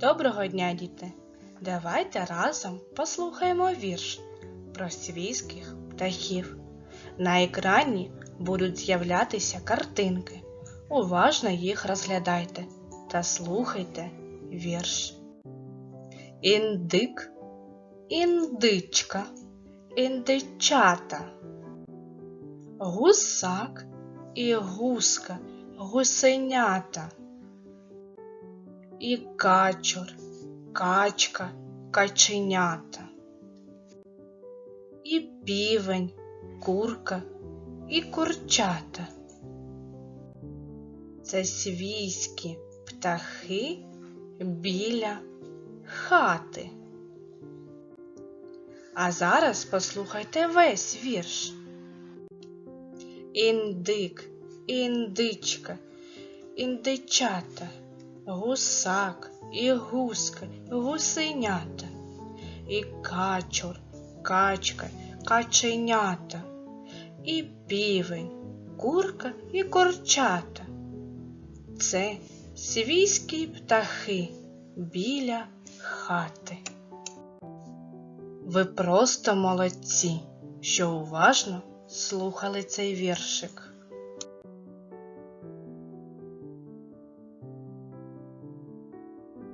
Доброго дня, діти! Давайте разом послухаємо вірш про свійських птахів. На екрані будуть з'являтися картинки. Уважно їх розглядайте та слухайте вірш. Індик, індичка, індичата, гусак і гуска, гусенята і качур, качка, каченята, і півень, курка і курчата. Це свійські птахи біля хати. А зараз послухайте весь вірш. Індик, індичка, індичата гусак і гуска, гусенята, і качур, качка, каченята, і півень, курка і корчата. Це свійські птахи біля хати. Ви просто молодці, що уважно слухали цей віршик.